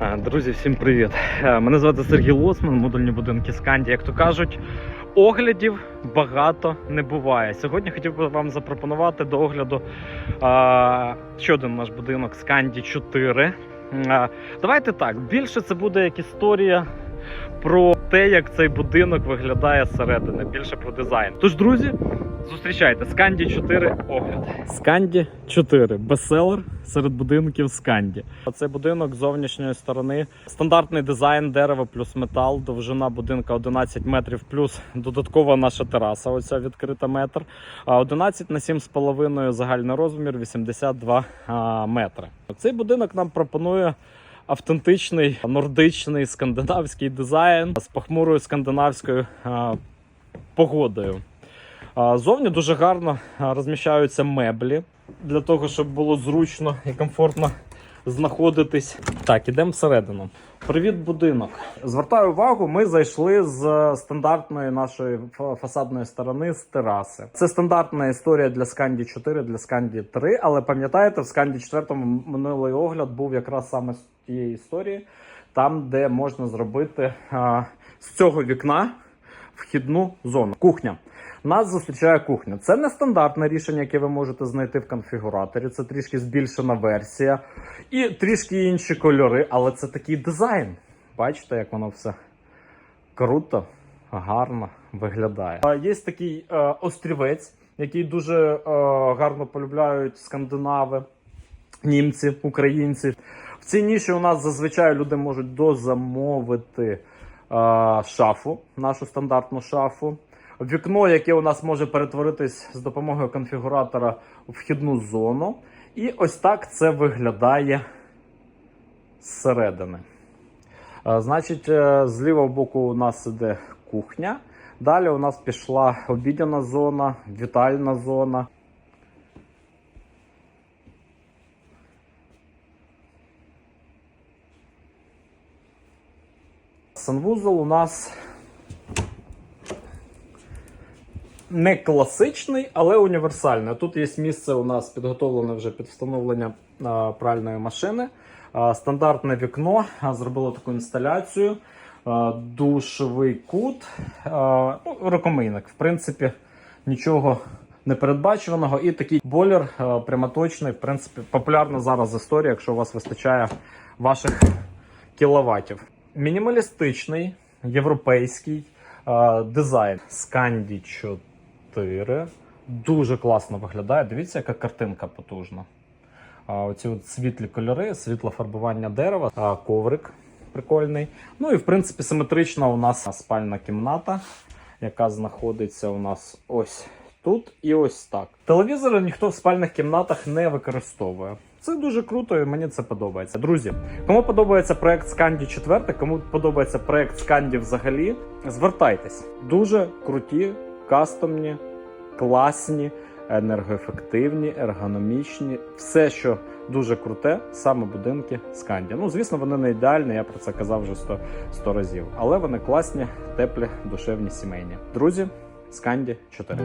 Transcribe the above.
Друзі, всім привіт! Е, Мене звати Сергій Лосман, модульні будинки Сканді. Як то кажуть, оглядів багато не буває. Сьогодні хотів би вам запропонувати до огляду а, ще один наш будинок Сканді 4. А, давайте так. Більше це буде як історія про те, як цей будинок виглядає зсередини, більше про дизайн. Тож, друзі, зустрічайте Сканді 4 огляд. Сканді 4 бестселер серед будинків Сканді. Цей будинок з зовнішньої сторони. Стандартний дизайн дерева плюс метал, довжина будинка 11 метрів, плюс додаткова наша тераса. Оця відкрита метр. А 11 на 7,5 загальний розмір 82 а, метри. Цей будинок нам пропонує. Автентичний нордичний скандинавський дизайн з похмурою скандинавською а, погодою. Зовні дуже гарно розміщаються меблі для того, щоб було зручно і комфортно знаходитись. Так, ідемо всередину. Привіт, будинок. Звертаю увагу, ми зайшли з стандартної нашої фасадної сторони з тераси. Це стандартна історія для Сканді 4, для Сканді 3, але пам'ятаєте, в Сканді 4 минулий огляд був якраз саме з тієї історії, там, де можна зробити а, з цього вікна вхідну зону. Кухня. Нас зустрічає кухня. Це не стандартне рішення, яке ви можете знайти в конфігураторі. Це трішки збільшена версія і трішки інші кольори, але це такий дизайн. Бачите, як воно все круто, гарно виглядає. Є такий е, острівець, який дуже е, гарно полюбляють скандинави, німці, українці. В цій ніші у нас зазвичай люди можуть дозамовити шафу, нашу стандартну шафу. Вікно, яке у нас може перетворитись з допомогою конфігуратора у вхідну зону. І ось так це виглядає зсередини. Е, Значить, е, з лівого боку у нас іде кухня. Далі у нас пішла обідяна зона, вітальна зона. Санвузол у нас не класичний, але універсальний. Тут є місце у нас підготовлене вже під встановлення пральної машини. Стандартне вікно. А, зробили таку інсталяцію. Душовий кут. Ну, рукомийник. В принципі, нічого непередбачуваного. І такий бойлер прямоточний. В принципі, популярна зараз історія, якщо у вас вистачає ваших кіловатів. Мінімалістичний європейський е, дизайн Scandi 4. Дуже класно виглядає. Дивіться, яка картинка потужна. А, оці от світлі кольори, світле фарбування дерева, а, коврик прикольний. Ну і в принципі симетрична у нас спальна кімната, яка знаходиться у нас ось тут і ось так. Телевізори ніхто в спальних кімнатах не використовує. Це дуже круто, і мені це подобається. Друзі, кому подобається проект Сканді 4, кому подобається проект Сканді взагалі, звертайтесь. Дуже круті, кастомні, класні, енергоефективні, ергономічні. Все, що дуже круте, саме будинки Сканді. Ну, звісно, вони не ідеальні, я про це казав вже 100, 100 разів. Але вони класні, теплі, душевні, сімейні. Друзі, Сканді 4.